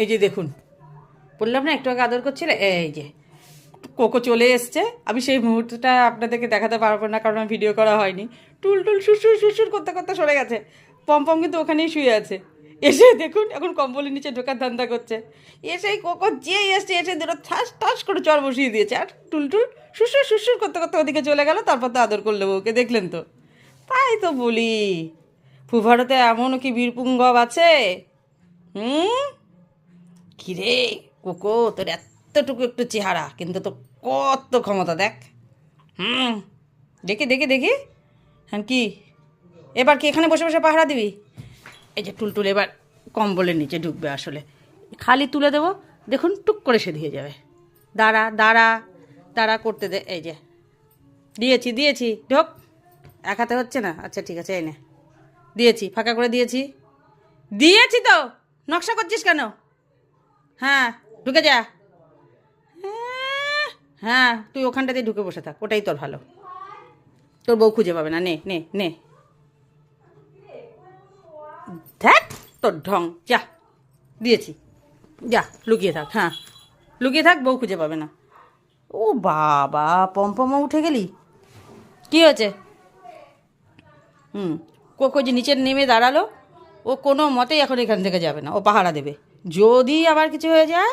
এই যে দেখুন, বললাম না, একটু আগে আদর করছিল? এই যে, কোকো চলে এসছে। আমি সেই মুহূর্তটা আপনাদেরকে দেখাতে পারব না, কারণ ভিডিও করা হয়নি। টুল টুল সুসুর সুসুর করতে করতে সরে গেছে। পম্পম কিন্তু ওখানেই শুয়ে আছে। এসে দেখুন, এখন কম্বলের নিচে ঢোকার ধান্দা করছে। এসে এই কোকো যে এসছে, এসে দুটো ঠাস ঠাস করে চর বসিয়ে দিয়েছে। আর টুলটুল সুসুর সুসুর করতে করতে ওদিকে চলে গেল, তারপর তো আদর করল ওকে দেখলেন তো? তাই তো বলি। ফুভারতে এমনও কি বীরপুঙ্গব আছে? হুম? কিরে কোকো, তোর এতটুকু একটু চেহারা, কিন্তু তো কত ক্ষমতা, দেখ। হুম, দেখি দেখি দেখি। হ্যাঁ কি? এবার কি এখানে বসে বসে পাহারা দিবি? এই যে টুলটুল এবার কম্বলের নিচে ঢুকবে আসলে। খালি তুলে দেবো, দেখুন, টুক করে সে দিয়ে যাবে। দাঁড়া দাঁড়া দাঁড়া করতে দে, এই যে। দিয়েছি দিয়েছি, ঢোক। এক হাতে হচ্ছে না? আচ্ছা ঠিক আছে, এই দিয়েছি, ফাঁকা করে দিয়েছি। দিয়েছি তো! নকশা করছিস কেন? হ্যাঁ ঢুকে যা। হ্যাঁ, তুই ওখানটাতে ঢুকে বসে থাক ওটাই তোর ভালো। তোর বউ খুঁজে পাবে না নে নে নে। দেখ তোর ঢং যা দিয়েছি। যা লুকিয়ে থাক হ্যাঁ। লুকিয়ে থাক বউ খুঁজে পাবে না। ও বাবা পম্পমা উঠে গেলি? কি হয়েছে? হুম কোকো যে নিচে নেমে দাঁড়াল। ও কোনো মতেই এখন এখান থেকে যাবে না ও পাহারা দেবে। যদি আবার কিছু হয়ে যায়